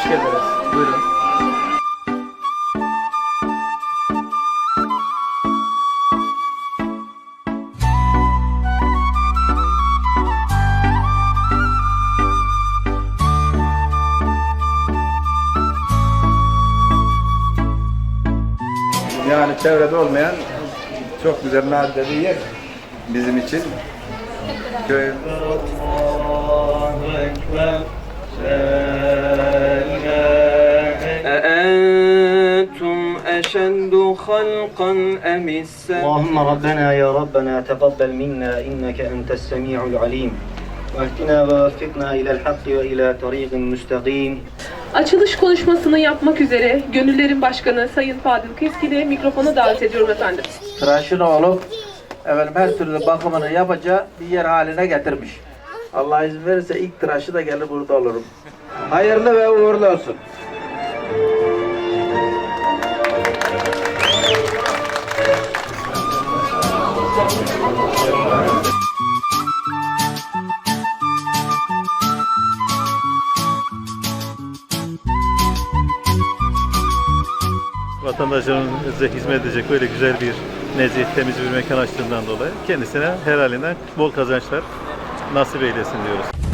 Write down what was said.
Hoş geldiniz. Buyurun. Yani çevrede olmayan çok güzel nadide bir yer bizim için. Köy. أشد خلقا أم السماء اللهم ربنا يا ربنا تقبل منا إنك أنت السميع العليم واهدنا ووفقنا إلى الحق وإلى طريق مستقيم Açılış konuşmasını yapmak üzere Gönüllerin Başkanı Sayın Fadıl Keskin'i mikrofona davet ediyorum efendim. tıraşını olup efendim her türlü bakımını yapacağı bir yer haline getirmiş. Allah izin verirse ilk tıraşı da gelir burada olurum. Hayırlı ve uğurlu olsun. Vatandaşlarımıza hizmet edecek böyle güzel bir nezih, temiz bir mekan açtığından dolayı kendisine helalinden bol kazançlar nasip eylesin diyoruz.